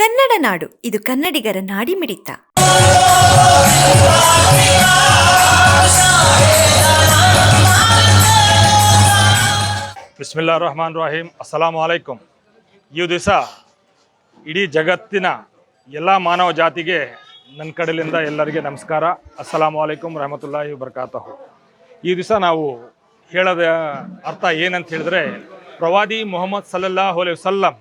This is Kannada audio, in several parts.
ಕನ್ನಡ ನಾಡು, ಇದು ಕನ್ನಡಿಗರ ನಾಡಿ ಮಿಡಿತ ಬಿಸ್ಮಿಲ್ಲಾ ರಹಮಾನ್ ರಹೀಮ್. ಅಸ್ಸಲಾಮು ಅಲೈಕುಂ ಈ ದಿವಸ ಇಡೀ ಜಗತ್ತಿನ ಎಲ್ಲ ಮಾನವ ಜಾತಿಗೆ ನನ್ನ ಕಡೆಯಿಂದ ಎಲ್ಲರಿಗೆ ನಮಸ್ಕಾರ. ಅಸ್ಸಲಾಮು ಅಲೈಕುಂ ರಹಮತುಲ್ಲಾಹಿ ಬರ್ಕಾತಹು ಈ ದಿವಸ ನಾವು ಹೇಳದ ಅರ್ಥ ಏನಂತ ಹೇಳಿದ್ರೆ, ಪ್ರವಾದಿ ಮೊಹಮ್ಮದ್ ಸಲ್ಲಲ್ಲಾಹು ಅಲೈಹಿ ವಸಲ್ಲಂ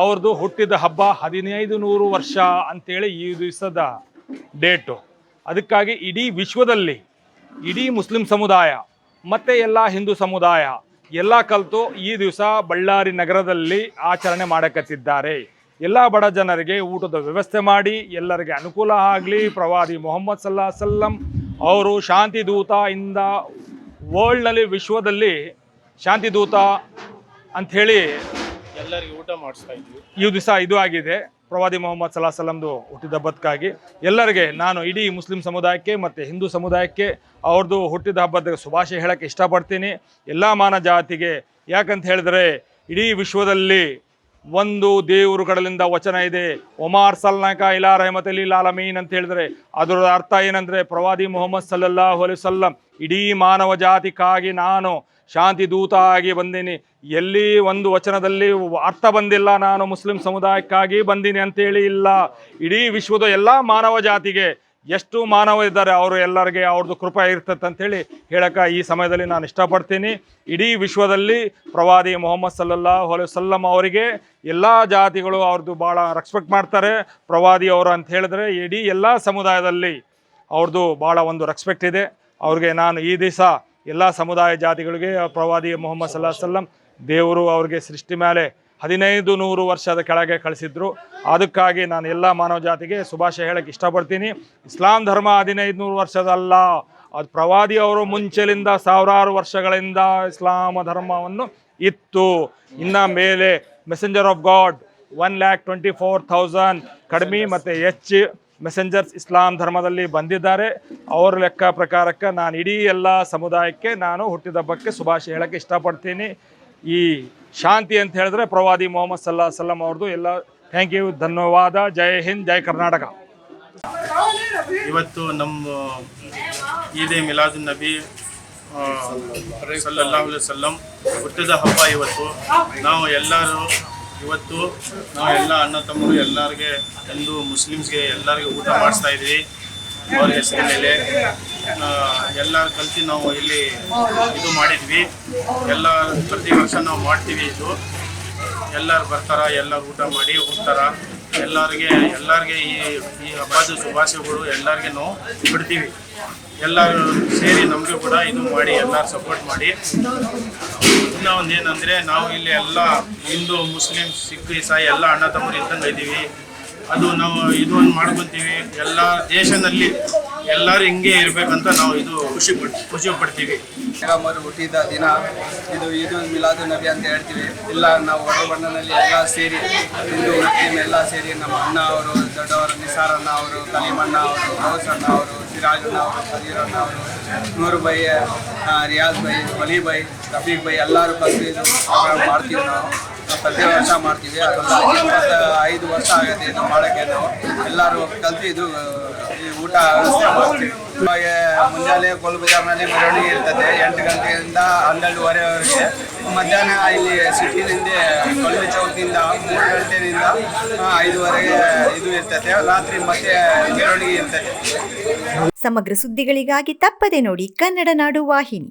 ಅವ್ರದ್ದು ಹುಟ್ಟಿದ ಹಬ್ಬ ಹದಿನೈದು ನೂರು ವರ್ಷ ಅಂತೇಳಿ ಈ ದಿವಸದ ಡೇಟು. ಅದಕ್ಕಾಗಿ ಇಡೀ ವಿಶ್ವದಲ್ಲಿ, ಇಡೀ ಮುಸ್ಲಿಂ ಸಮುದಾಯ, ಮತ್ತು ಎಲ್ಲ ಹಿಂದೂ ಸಮುದಾಯ, ಎಲ್ಲ ಕಲಿತು ಈ ದಿವಸ ಬಳ್ಳಾರಿ ನಗರದಲ್ಲಿ ಆಚರಣೆ ಮಾಡಕತ್ತಿದ್ದಾರೆ. ಎಲ್ಲ ಬಡ ಜನರಿಗೆ ಊಟದ ವ್ಯವಸ್ಥೆ ಮಾಡಿ, ಎಲ್ಲರಿಗೆ ಅನುಕೂಲ ಆಗಲಿ, ಪ್ರವಾದಿ ಮೊಹಮ್ಮದ್ ಸಲ್ಲಾ ಸಲ್ಲಂ ಅವರು ಶಾಂತಿ ದೂತ ಇಂದ ವರ್ಲ್ಡ್ನಲ್ಲಿ ವಿಶ್ವದಲ್ಲಿ ಶಾಂತಿ ದೂತ ಅಂಥೇಳಿ ಎಲ್ಲರಿಗೆ ಊಟ ಮಾಡಿಸ್ತಾ ಇದ್ವಿ. ಈ ದಿವಸ ಇದು ಆಗಿದೆ. ಪ್ರವಾದಿ ಮೊಹಮ್ಮದ್ ಸಲಾ ಸಲಮ್ದು ಹುಟ್ಟಿದ ಹಬ್ಬಕ್ಕಾಗಿ ಎಲ್ಲರಿಗೆ ನಾನು ಇಡೀ ಮುಸ್ಲಿಂ ಸಮುದಾಯಕ್ಕೆ ಮತ್ತು ಹಿಂದೂ ಸಮುದಾಯಕ್ಕೆ ಅವ್ರದ್ದು ಹುಟ್ಟಿದ ಹಬ್ಬದ ಶುಭಾಶಯ ಹೇಳೋಕ್ಕೆ ಇಷ್ಟಪಡ್ತೀನಿ. ಎಲ್ಲ ಮಾನ ಜಾತಿಗೆ, ಯಾಕಂತ ಹೇಳಿದ್ರೆ ಇಡೀ ವಿಶ್ವದಲ್ಲಿ ಒಂದು ದೇವರು ಕಡಲಿಂದ ವಚನ ಇದೆ. ಒಮಾರ್ ಸಲ್ನಾಕ ಇಲಾ ರಹಮತಲಿ ಲಾಲಮೀನ್ ಅಂತ ಹೇಳಿದ್ರೆ, ಅದರ ಅರ್ಥ ಏನಂದ್ರೆ, ಪ್ರವಾದಿ ಮೊಹಮ್ಮದ್ ಸಲ್ಲಲ್ಲಾಹು ಅಲಿ ಸಲ್ಲಂ ಇಡೀ ಮಾನವ ಜಾತಿಗಾಗಿ ನಾನು ಶಾಂತಿ ದೂತ ಆಗಿ ಬಂದೀನಿ. ಎಲ್ಲಿ ಒಂದು ವಚನದಲ್ಲಿ ಅರ್ಥ ಬಂದಿಲ್ಲ, ನಾನು ಮುಸ್ಲಿಂ ಸಮುದಾಯಕ್ಕಾಗಿ ಬಂದೀನಿ ಅಂತೇಳಿ ಇಲ್ಲ. ಇಡೀ ವಿಶ್ವದ ಎಲ್ಲ ಮಾನವ ಜಾತಿಗೆ ಎಷ್ಟು ಮಾನವ ಇದ್ದಾರೆ, ಅವರು ಎಲ್ಲರಿಗೆ ಅವ್ರದ್ದು ಕೃಪೆ ಇರ್ತದೆ ಅಂತೇಳಿ ಹೇಳಕ್ಕೆ ಈ ಸಮಯದಲ್ಲಿ ನಾನು ಇಷ್ಟಪಡ್ತೀನಿ. ಇಡೀ ವಿಶ್ವದಲ್ಲಿ ಪ್ರವಾದಿ ಮೊಹಮ್ಮದ್ ಸಲ್ಲಲ್ಲಾಹು ಅಲೈಹಿ ವಸಲ್ಲಂ ಅವರಿಗೆ ಎಲ್ಲ ಜಾತಿಗಳು ಅವ್ರದ್ದು ಭಾಳ ರೆಸ್ಪೆಕ್ಟ್ ಮಾಡ್ತಾರೆ. ಪ್ರವಾದಿ ಅವರು ಅಂತ ಹೇಳಿದ್ರೆ ಇಡೀ ಎಲ್ಲ ಸಮುದಾಯದಲ್ಲಿ ಅವ್ರದ್ದು ಭಾಳ ಒಂದು ರೆಸ್ಪೆಕ್ಟ್ ಇದೆ. ಅವ್ರಿಗೆ ನಾನು ಈ ದಿವಸ ಎಲ್ಲ ಸಮುದಾಯ ಜಾತಿಗಳಿಗೆ ಪ್ರವಾದಿ ಮೊಹಮ್ಮದ್ ಸಲ್ಲಾ ಸಲ್ಲಂ ದೇವರು ಅವ್ರಿಗೆ ಸೃಷ್ಟಿ ಮೇಲೆ ಹದಿನೈದು ನೂರು ವರ್ಷದ ಕೆಳಗೆ ಕಳಿಸಿದ್ರು. ಅದಕ್ಕಾಗಿ ನಾನು ಎಲ್ಲ ಮಾನವ ಜಾತಿಗೆ ಶುಭಾಶಯ ಹೇಳಕ್ಕೆ ಇಷ್ಟಪಡ್ತೀನಿ. ಇಸ್ಲಾಂ ಧರ್ಮ ಹದಿನೈದು ನೂರು ವರ್ಷದಲ್ಲ. ಅದು ಪ್ರವಾದಿ ಅವರು ಮುಂಚೆಲಿಂದ ಸಾವಿರಾರು ವರ್ಷಗಳಿಂದ ಇಸ್ಲಾಮ ಧರ್ಮವನ್ನು ಇತ್ತು. ಇನ್ನು ಮೇಲೆ messenger of God one lakh twenty four thousand ಕಡಿಮೆ ಮತ್ತು ಹೆಚ್ಚು ಮೆಸೆಂಜರ್ಸ್ ಇಸ್ಲಾಂ ಧರ್ಮದಲ್ಲಿ ಬಂದಿದ್ದಾರೆ. ಅವ್ರ ಲೆಕ್ಕ ಪ್ರಕಾರಕ್ಕೆ ನಾನು ಇಡೀ ಎಲ್ಲ ಸಮುದಾಯಕ್ಕೆ ನಾನು ಹುಟ್ಟಿದಬ್ಬಕ್ಕೆ ಶುಭಾಶಯ ಹೇಳಕ್ಕೆ ಇಷ್ಟಪಡ್ತೀನಿ. ಈ ಶಾಂತಿ ಅಂತ ಹೇಳಿದ್ರೆ ಪ್ರವಾದಿ ಮೊಹಮ್ಮದ್ ಸಲ್ಲಾ ಸಲ್ಲಂ ಅವ್ರದ್ದು ಎಲ್ಲ ಥ್ಯಾಂಕ್ ಯು ಧನ್ಯವಾದ, ಜೈ ಹಿಂದ್, ಜೈ ಕರ್ನಾಟಕ. ಇವತ್ತು ನಮ್ಮ ಈದೆ ಮಿಲಾದ್ ನಬಿ ಸಲ್ಲಲ್ಲಾಹು ಸಲ್ಲಂ ಹುಟ್ಟಿದ ಹಬ್ಬ ಇವತ್ತು. ನಾವು ಎಲ್ಲರೂ ಇವತ್ತು ನಾವು ಎಲ್ಲ ಅಣ್ಣ ತಮ್ಮರು ಎಲ್ಲರಿಗೆ ಎಂದು ಮುಸ್ಲಿಮ್ಸ್ಗೆ ಎಲ್ಲರಿಗೂ ಊಟ ಮಾಡಿಸ್ತಾ ಇದ್ವಿ. ಅವ್ರ ಹೆಸರಿನ ಮೇಲೆ ಎಲ್ಲರೂ ಕಲ್ತು ನಾವು ಇಲ್ಲಿ ಇದು ಮಾಡಿದ್ವಿ. ಎಲ್ಲ ಪ್ರತಿ ವರ್ಷ ನಾವು ಮಾಡ್ತೀವಿ ಇದು. ಎಲ್ಲರು ಬರ್ತಾರ, ಎಲ್ಲರು ಊಟ ಮಾಡಿ ಹೋಗ್ತಾರ. ಎಲ್ಲರಿಗೆ ಎಲ್ಲರಿಗೆ ಈ ಈ ಹಬ್ಬದ ಶುಭಾಶಯಗಳು ಎಲ್ಲರಿಗೆ ನಾವು ಬಿಡ್ತೀವಿ. ಎಲ್ಲರೂ ಸೇರಿ ನಮಗೆ ಕೂಡ ಇದು ಮಾಡಿ, ಎಲ್ಲರೂ ಸಪೋರ್ಟ್ ಮಾಡಿ. ಇನ್ನೂ ಒಂದು ಏನಂದರೆ ನಾವು ಇಲ್ಲಿ ಎಲ್ಲ ಹಿಂದೂ ಮುಸ್ಲಿಂ ಸಿಖ್, ಇಸಾಯಿ ಎಲ್ಲ ಅಣ್ಣ ತಮ್ಮರು ಇದ್ದಂಗೆ ಇದ್ದೀವಿ. ಅದು ನಾವು ಇದು ಒಂದು ಮಾಡ್ಕೊತೀವಿ ಎಲ್ಲ ದೇಶದಲ್ಲಿ ಎಲ್ಲರೂ ಹಿಂಗೆ ಇರಬೇಕಂತ ನಾವು ಇದು ಖುಷಿ ಖುಷಿ ಪಡ್ತೀವಿ. ಅವರು ಹುಟ್ಟಿದ ದಿನ, ಇದು ಇದು ಮಿಲಾದು ನಬಿ ಅಂತ ಹೇಳ್ತೀವಿ. ಇಲ್ಲ, ನಾವು ಹೊರಬಣ್ಣನಲ್ಲಿ ಎಲ್ಲ ಸೇರಿ, ಹಿಂದೂ ಮುಸ್ಲಿಂ ಎಲ್ಲ ಸೇರಿ ನಮ್ಮ ಅಣ್ಣ ಅವರು, ದೊಡ್ಡವರು ನಿಸಾರ್ ಅಣ್ಣ ಅವರು, ಕಲೀಮಣ್ಣ ಅವರು ಗೌಸ್ ಅಣ್ಣ ಅವರು ಸಿರಾಜ್ ಅಣ್ಣ ಅವರು, ಕದೀರಣ್ಣ ಅವರು Noor by Riyaz by Wali by Rafiq by ಎಲ್ಲರೂ ಪ್ರೋಗ್ರಾಮ್ ಮಾಡ್ತೀವಿ ನಾವು. ಪ್ರತಿ ವರ್ಷ ಮಾಡ್ತೀವಿ. ಅದೊಂದು ಐದು ವರ್ಷ ಆಗಿದೆ ಇದು ಮಾಡೋಕ್ಕೆ ನಾವು. ಎಲ್ಲರೂ ಕಲ್ತು ಇದು, ಈ ಊಟ ಮಾಡ್ತೀವಿ. ಇವಾಗ ಮುಂಜಾನೆ ಕೋಲ್ ಮೆರವಣಿಗೆ ಇರ್ತದೆ. ಎಂಟು ಗಂಟೆಯಿಂದ ಹನ್ನೆರಡುವರೆವರೆಗೆ ಮಧ್ಯಾಹ್ನ ಇಲ್ಲಿ ಸಿಟಿನಿಂದ ಕೊಲ್ಲು ಚೌಕಿಂದ ಮೂರು ಗಂಟೆಯಿಂದ ಐದುವರೆಗೆ ಇದು ಇರ್ತದೆ. ರಾತ್ರಿ ಮತ್ತೆ ಮೆರವಣಿಗೆ ಇರ್ತದೆ. ಸಮಗ್ರ ಸುದ್ದಿಗಳಿಗಾಗಿ ತಪ್ಪದೆ ನೋಡಿ ಕನ್ನಡ ನಾಡು ವಾಹಿನಿ.